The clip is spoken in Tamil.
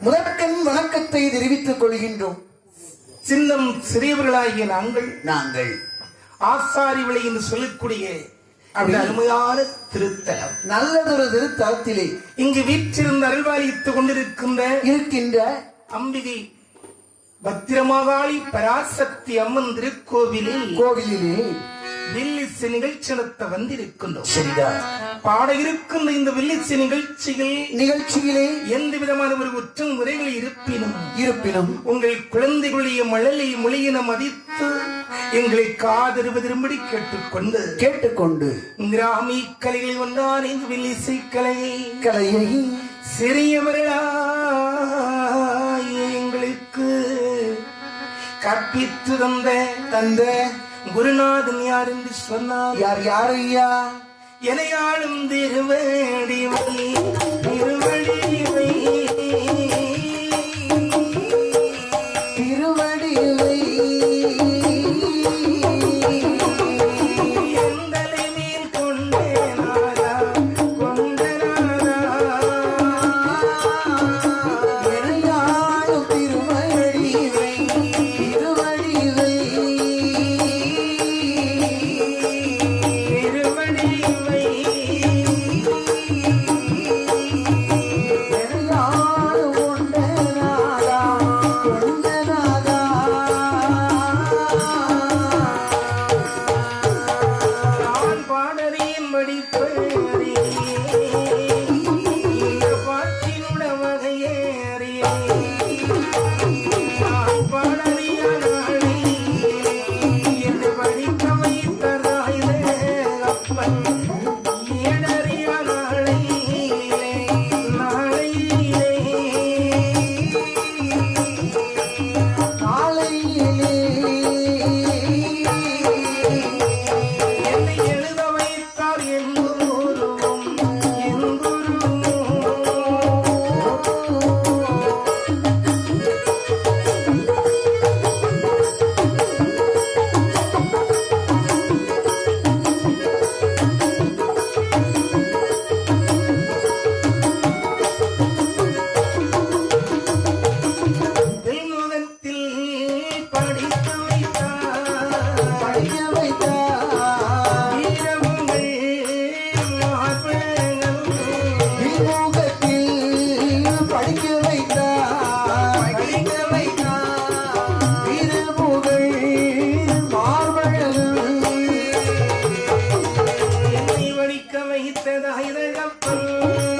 முதற்கண் வணக்கத்தை தெரிவித்துக் கொள்கின்றோம். சின்னம் சிறியவர்களாகிய நாங்கள் நாங்கள். ஆசாரி விளை என்று சொல்லக்கூடிய. அருமையான திருத்தலம். நல்லதொரு திருத்தலத்திலே இங்கு வீற்றிருந்து அருள்வாளித்துக் கொண்டிருக்கின்ற இருக்கின்ற அம்பிகை பத்திரமாகாளி பராசக்தி அம்மன் திருக்கோவிலில் கோவிலிலே வில்லிசு நிகழ்ச்சி நடத்த வந்திருக்கின்றோம். சரிதான். பாட இருக்கின்ற இந்த வில்லிசு நிகழ்ச்சியில் நிகழ்ச்சியிலே எந்த விதமான ஒரு குற்றம் முறைகள் இருப்பினும் இருப்பினும் உங்கள் குழந்தைகளுடைய மழலை மொழியின மதித்து எங்களை காதருவதிரும்படி கேட்டுக்கொண்டு கேட்டுக்கொண்டு கிராமி கலைகளில் ஒன்றான இந்த வில்லிசை கலையை கலையை சிறியவர்களாய எங்களுக்கு கற்பித்து தந்த தந்த குருநாதன் யார் என்று சொன்னார்? யார் யார் ஐயா? எனையாளும் திருவேடி சித்ததயதகப்பல்